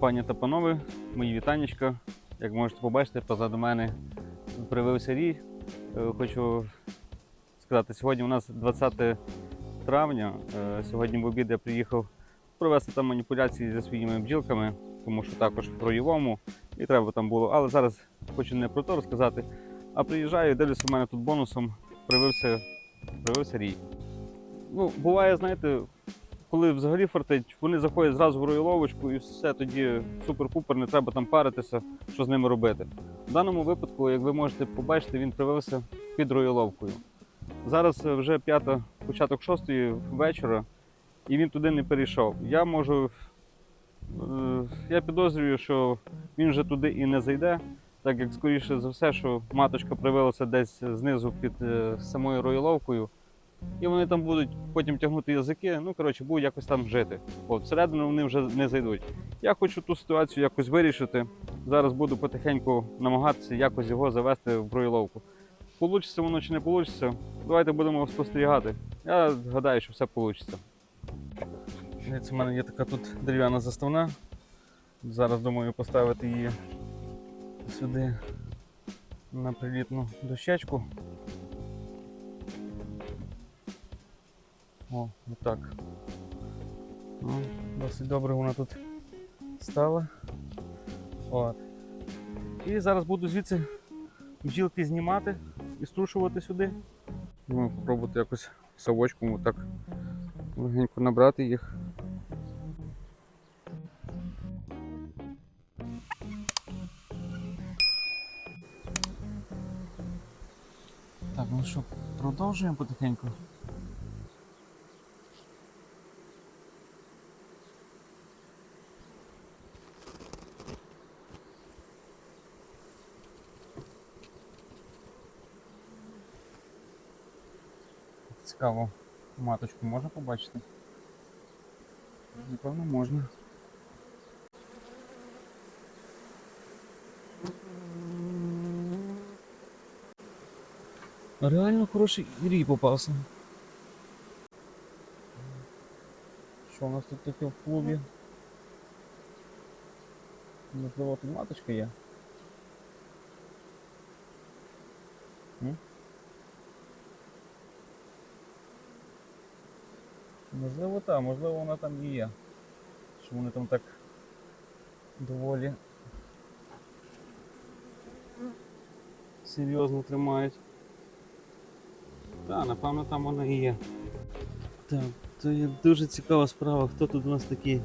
Пані та панове, мої вітаннячка. Як можете побачити, позаду мене привився рій. Е, Хочу сказати, сьогодні у нас 20 травня. Е, Сьогодні в обід я приїхав провести там маніпуляції зі своїми бджілками, тому що також в роєвому і треба там було. Але зараз хочу не про то розказати. А приїжджаю, дивлюся, у мене тут бонусом привився, привився рій. Ну, буває, знаєте, коли взагалі фартить, вони заходять зразу в роїловочку і все тоді супер-пупер, не треба там паритися, що з ними робити. В даному випадку, як ви можете побачити, він привився під роїловкою. Зараз е, вже п'ята, початок шостої вечора, і він туди не перейшов. Я можу. е, Я підозрюю, що він вже туди і не зайде, так як скоріше за все, що маточка привилася десь знизу під е, самою роїловкою. І вони там будуть потім тягнути язики, ну коротше, будуть якось там жити. От всередину вони вже не зайдуть. Я хочу ту ситуацію якось вирішити. Зараз буду потихеньку намагатися якось його завести в бройловку. Получиться воно чи не получиться, давайте будемо спостерігати. Я гадаю, що все вийде. У мене є така тут дерев'яна заставна. Зараз думаю поставити її сюди на прилітну дощечку. О, отак. Ну, досить добре вона тут стала. От. І зараз буду звідси бджілки знімати і струшувати сюди. Думаю, попробувати якось совочком отак легенько набрати їх. Так, ну що, продовжуємо потихеньку. Цікаво, маточку можна побачити? Напевно, можна. Реально хороший рій попався. Що у нас тут таке в клубі? Можливо, тут маточка є? М? Можливо, так, можливо, вона там і є. Що вони там так доволі серйозно тримають. Так, напевно, там вона і є. Так, то є дуже цікава справа, хто тут у нас такий.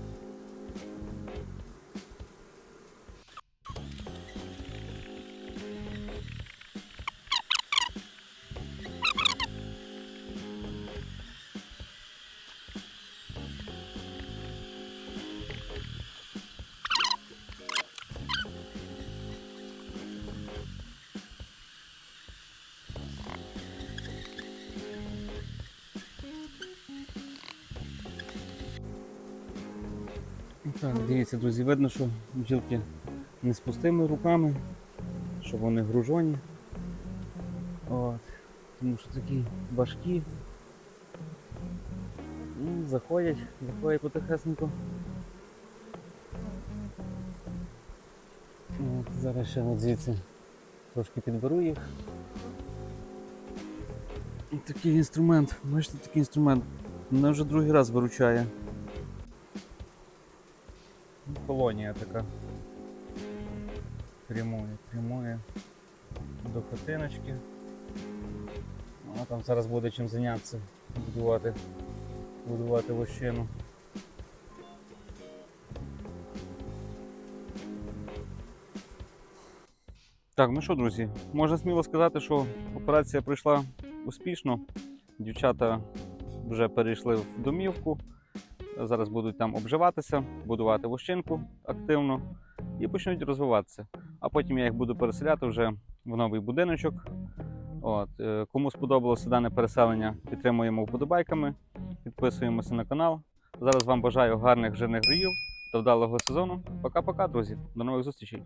Так, дивіться, друзі, видно, що бджілки не з пустими руками, що вони гружоні. От. Тому що такі важкі. Ну, заходять, заходять потихесенько. От, зараз ще от звідси трошки підберу їх. Такий інструмент, бачите, такий інструмент. Мене вже другий раз виручає. Колонія така. Прямує, прямує до хатиночки. Ну, А там зараз буде чим зайнятися, будувати, будувати лощину. Так, ну що, друзі, можна сміло сказати, що операція пройшла успішно. Дівчата вже перейшли в домівку. Зараз будуть там обживатися, будувати вощинку активно і почнуть розвиватися. А потім я їх буду переселяти вже в новий будиночок. От. е, Кому сподобалося дане переселення, підтримуємо вподобайками, підписуємося на канал. Зараз вам бажаю гарних жирних гриїв та вдалого сезону. Пока-пока, друзі. До нових зустрічей.